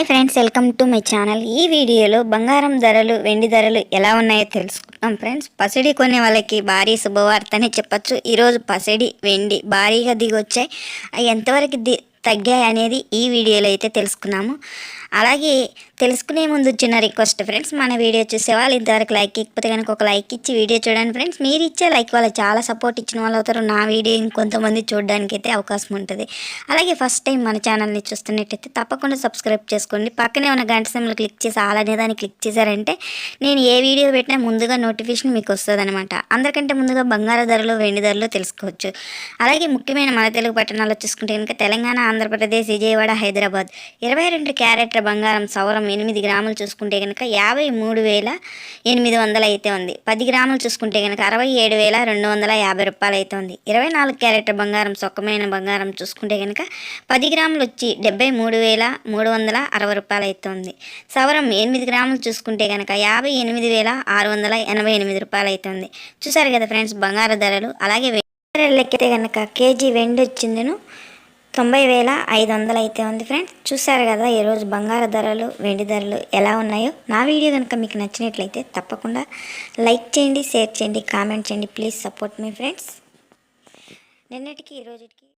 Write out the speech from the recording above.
Hi friends welcome to my channel. ఈ వీడియోలో బంగారం ధరలు వెండి ధరలు ఎలా ఉన్నాయో తెలుసుకుందాం ఫ్రెండ్స్. పసిడి కొనే వాళ్ళకి భారీ శుభవార్త అని చెప్పచ్చు ఈరోజు పసిడి వెండి భారీగా దిగొచ్చాయి. అవి ఎంతవరకు ది తగ్గాయి అనేది ఈ వీడియోలో అయితే తెలుసుకున్నాము. అలాగే తెలుసుకునే ముందు చిన్న రిక్వెస్ట్ ఫ్రెండ్స్ మన వీడియో చూసే వాళ్ళు ఇంతవరకు లైక్ ఇకపోతే కనుక ఒక లైక్ ఇచ్చి వీడియో చూడండి ఫ్రెండ్స్ మీరు ఇచ్చే లైక్ వాళ్ళు చాలా సపోర్ట్ ఇచ్చిన వాళ్ళు అవుతారు. నా వీడియో ఇంకొంతమంది చూడడానికి అయితే అవకాశం ఉంటుంది. అలాగే ఫస్ట్ టైం మన ఛానల్ని చూస్తున్నట్టయితే తప్పకుండా సబ్స్క్రైబ్ చేసుకోండి. పక్కనే ఉన్న గంట సమయంలో క్లిక్ చేసి అలానే దాన్ని క్లిక్ చేశారంటే నేను ఏ వీడియో పెట్టినా ముందుగా నోటిఫికేషన్ మీకు వస్తుంది అనమాట అందరికంటే ముందుగా బంగారు ధరలు వెండి ధరలు తెలుసుకోవచ్చు. అలాగే ముఖ్యమైన మన తెలుగు పట్టణాల్లో చూసుకుంటే కనుక తెలంగాణ ఆంధ్రప్రదేశ్ విజయవాడ హైదరాబాద్ ఇరవై రెండు క్యారెట్ల బంగారం సౌరం ఎనిమిది గ్రాములు చూసుకుంటే కనుక యాభై మూడు వేల ఎనిమిది వందలు అయితే ఉంది. పది గ్రాములు చూసుకుంటే కనుక అరవై ఏడు వేల రెండు వందల యాభై రూపాయలు అయితే ఉంది. ఇరవై నాలుగు క్యారెట్ల బంగారం సొక్కమైన బంగారం చూసుకుంటే కనుక పది గ్రాములు వచ్చి డెబ్బై మూడు వేల మూడు వందల అరవై రూపాయలు అయితే ఉంది. సవరం ఎనిమిది గ్రాములు చూసుకుంటే కనుక యాభై ఎనిమిది వేల ఆరు వందల ఎనభై ఎనిమిది రూపాయలు అయితే ఉంది. చూసారు కదా ఫ్రెండ్స్ బంగారు ధరలు. అలాగే ధరలు లెక్కితే కనుక కేజీ వెండి వచ్చిందను. తొంభై వేల ఐదు వందలు అయితే ఉంది ఫ్రెండ్స్. చూసారు కదా ఈరోజు బంగారు ధరలు వెండి ధరలు ఎలా ఉన్నాయో. నా వీడియో కనుక మీకు నచ్చినట్లయితే తప్పకుండా లైక్ చేయండి షేర్ చేయండి కామెంట్ చేయండి. ప్లీజ్ సపోర్ట్ మీ ఫ్రెండ్స్. నిన్నటికి ఈ రోజుకి